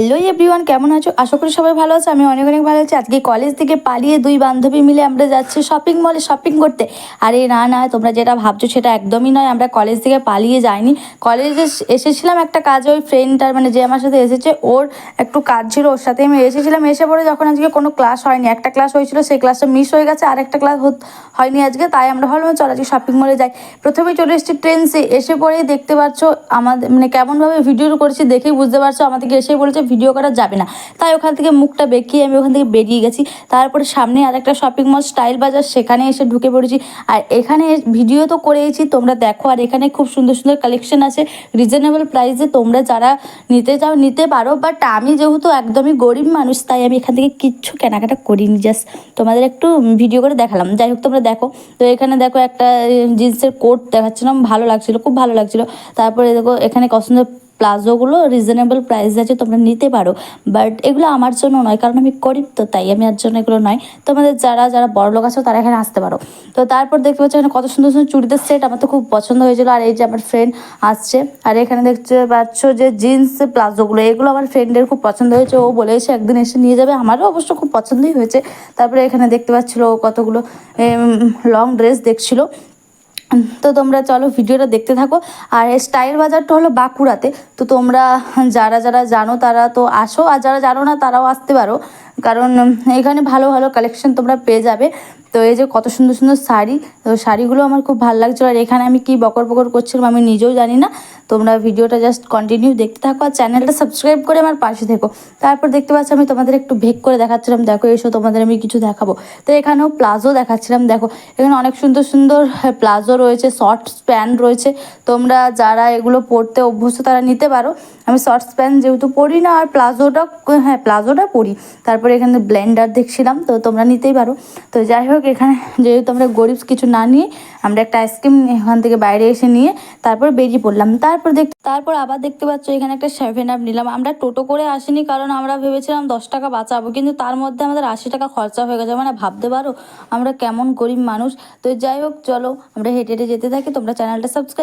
Hello everyone কেমন আছো? আশা করি সবাই ভালো আছে, আমি অনেক অনেক ভালো আছি। আজকে কলেজ থেকে পালিয়ে দুই বান্ধবী মিলে আমরা যাচ্ছি শপিং মলে শপিং করতে। আরে না না, তোমরা যেটা ভাবছ সেটা একদমই নয়, আমরা কলেজ থেকে পালিয়ে যাইনি। কলেজে এসেছিলাম একটা কাজে, ওই ফ্রেন্ডটার মানে যে আমার সাথে এসেছে, ওর একটু কাজ ছিল, ওর সাথে আমি এসেছিলাম। এসে পরে যখন আজকে কোনো ক্লাস হয়নি, একটা ক্লাস হয়েছিল, সেই ক্লাসটা মিস হয়ে গেছে আর একটা ক্লাস হয়নি আজকে, তাই আমরা ভাবলাম চল আজকে শপিং মলে যাই। প্রথমেই চলে এসেছি ট্রেন্সে এসে পরেই দেখতে পাচ্ছ আমাদের মানে কেমনভাবে ভিডিও করেছি দেখেই বুঝতে পারছ। আমাদেরকে এসেই বলেছে ভিডিও করা যাবে না। তাই ওখান থেকে মুখটা বেঁকিয়ে আমি ওখান থেকে বেরিয়ে গেছি। তারপরে সামনে আর একটা শপিং মল স্টাইল বাজার, সেখানে এসে ঢুকে পড়েছি। আর এখানে ভিডিও তো করেইছি, তোমরা দেখো। আর এখানে খুব সুন্দর সুন্দর কালেকশন আছে। রিজনেবল প্রাইসে তোমরা যারা নিতে চাও, নিতে পারো। বাট আমি যেহেতু একদমই গরিব মানুষ, তাই আমি এখান থেকে কিচ্ছু কেনাকাটা করিনি। জাস্ট তোমাদের একটু ভিডিও করে দেখালাম। যাই হোক, তোমরা দেখো। তো এখানে দেখো একটা জিন্সের কোট দেখাচ্ছিলাম। ভালো লাগছিল, খুব ভালো লাগছিল। তারপরে দেখো, এখানে কত সুন্দর প্লাজোগুলো রিজনেবল প্রাইস আছে, তোমরা নিতে পারো। বাট এগুলো আমার জন্য নয়, কারণ আমি গরিব তো, তাই আমি আর জন্য এগুলো নয়। তোমাদের যারা যারা বড় লোক আছো, তারা এখানে আসতে পারো। তো তারপর দেখতে পাচ্ছ এখানে কত সুন্দর সুন্দর চুড়িদার সেট আমার তো খুব পছন্দ হয়েছিল। আর এই যে আমার ফ্রেন্ড আসছে, আর এখানে দেখতে পাচ্ছ যে জিন্স প্লাজোগুলো, এগুলো আমার ফ্রেন্ডের খুব পছন্দ হয়েছে। ও বলেছে, একদিন এসে নিয়ে যাবে। আমারও অবশ্য খুব পছন্দই হয়েছে। তারপরে এখানে দেখতে পাচ্ছিলো কতগুলো লং ড্রেস দেখছিলো। তো তোমরা চলো ভিডিওটা দেখতে থাকো। আর স্টাইল বাজারটা হলো বাঁকুড়াতে। তো তোমরা যারা যারা জানো তারা তো আসো। আর যারা জানো না তারাও আসতে পারো। কারণ এখানে ভালো ভালো কালেকশন তোমরা পেয়ে যাবে। তো এই যে কত সুন্দর সুন্দর শাড়ি, তো শাড়িগুলো আমার খুব ভালো লাগছিল। আর এখানে আমি কি বকর বকর করছিলাম আমি নিজেও জানি না। তোমরা ভিডিওটা জাস্ট কন্টিনিউ দেখতে থাকো আর চ্যানেলটা সাবস্ক্রাইব করে আমার পাশে থেকো। তারপর দেখতে পাচ্ছি আমি তোমাদের একটু ভেক করে দেখাচ্ছিলাম। দেখো, এসো তোমাদের আমি কিছু দেখাবো। তো এখানেও প্লাজো দেখাচ্ছিলাম। দেখো, এখানে অনেক সুন্দর সুন্দর প্লাজো রয়েছে শর্টস প্যান্ট রয়েছে। তোমরা যারা এগুলো পরতে অভ্যস্ত তারা নিতে পারো। আমি শর্টস প্যান্ট যেহেতু পরি না, আর প্লাজোটা হ্যাঁ প্লাজোটা পরি। তারপরে এখানে ব্লেন্ডার দেখছিলাম, তো তোমরা নিতেই পারো। তো যাই হোক এখানে যেহেতু আমরা গরিব, কিছু না নিয়ে আমরা একটা আইসক্রিম এখান থেকে বাইরে এসে নিয়ে তারপর বেরিয়ে পড়লাম। তারপর দেখ তারপর আবার দেখতে পাচ্ছ এখানে একটা সেভেন আপ নিলাম। আমরা টোটো করে আসিনি কারণ আমরা ভেবেছিলাম দশ টাকা বাঁচাবো, কিন্তু তার মধ্যে আমাদের আশি টাকা খরচা হয়ে গেছে। মানে ভাবতে পারো, আমরা কেমন গরিব মানুষ। তো যাই হোক, চলো আমরা হেঁটে হেঁটে যেতে থাকি। তোমরা চ্যানেলটা সাবস্ক্রাইব